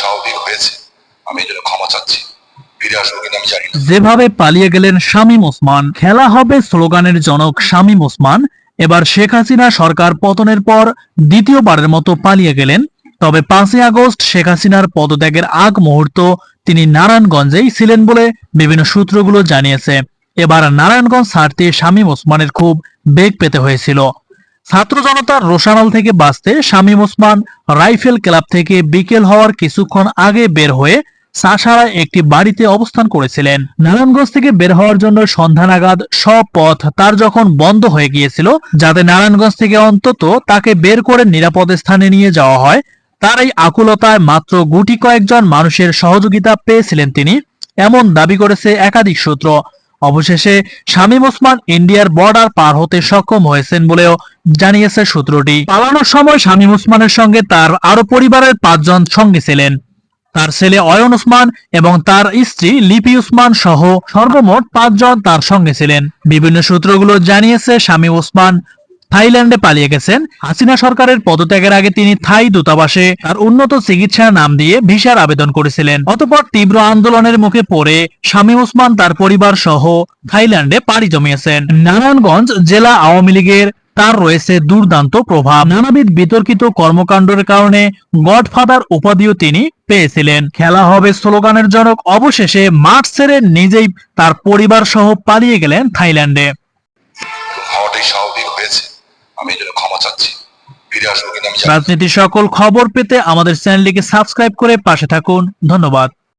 স্বাভাবিক হয়েছে। আমি জন্য ক্ষমা চাচ্ছি। যেভাবে পালিয়ে গেলেন শামীম ওসমান, খেলা হবে স্লোগানের জনক শামীম ওসমান। এবার শেখ হাসিনা সরকার পতনের পর দ্বিতীয়বারের মতো পালিয়ে গেলেন। তবে পাঁচই আগস্ট শেখ হাসিনার পদত্যাগের আগ মুহূর্ত তিনি নারায়ণগঞ্জেই ছিলেন বলে বিভিন্ন সূত্রগুলো জানিয়েছে। এবার নারায়ণগঞ্জ ছাড়তে শামীম ওসমানের খুব বেগ পেতে হয়েছিল। ছাত্র জনতার রোশানল থেকে বাঁচতে শামীম ওসমান রাইফেল ক্লাব থেকে বিকেল হওয়ার কিছুক্ষণ আগে বের হয়ে সাসারা একটি বাড়িতে অবস্থান করেছিলেন। নারায়ণগঞ্জ থেকে বের হওয়ার জন্য সন্ধ্যা নাগাদ সব পথ তার যখন বন্ধ হয়ে গিয়েছিল, যাতে নারায়ণগঞ্জ থেকে অন্তত তাকে বের করে নিরাপদ স্থানে নিয়ে যাওয়া হয়, তার এই আকুলতায় মাত্র গুটি কয়েকজন মানুষের সহযোগিতা পেয়েছিলেন তিনি, এমন দাবি করেছে একাধিক সূত্র। অবশেষে শামীম ওসমান ইন্ডিয়ার বর্ডার পার হতে সক্ষম হয়েছেন বলেও জানিয়েছে সূত্রটি। পালানোর সময় শামীম ওসমানের সঙ্গে তার আরও পরিবারের পাঁচজন সঙ্গে ছিলেন। তার ছেলে অয়ন ওসমান এবং তার স্ত্রী লিপি উসমান সহ সর্বমোট পাঁচজন তার সঙ্গে ছিলেন। বিভিন্ন সূত্রগুলো জানিয়েছে শামীম ওসমান থাইল্যান্ডে পালিয়ে গেছেন। হাসিনা সরকারের পদত্যাগের আগে তিনি থাই দূতাবাসে তার উন্নত চিকিৎসার নাম দিয়ে ভিসার আবেদন করেছিলেন। অতঃপর তীব্র আন্দোলনের মুখে পড়ে শামীম ওসমান তার পরিবার সহ থাইল্যান্ডে পাড়ি জমিয়েছেন। নারায়ণগঞ্জ জেলা আওয়ামী লীগের তার রয়েছে দুর্দান্ত প্রভাব। নানাবিধ বিতর্কিত কর্মকাণ্ডের কারণে গডফাদার উপাধিও তিনি পেয়েছিলেন। খেলা হবে স্লোগানের জনক। অবশেষে মাঠ ছেড়ে নিজেই তার পরিবার সহ পালিয়ে গেলেন থাইল্যান্ডে। আমি এই জন্য ক্ষমা চাচ্ছি। ফিরে আসব কিনা আমি জানি রাজনীতির সকল খবর পেতে আমাদের চ্যানেলটিকে সাবস্ক্রাইব করে পাশে থাকুন। ধন্যবাদ।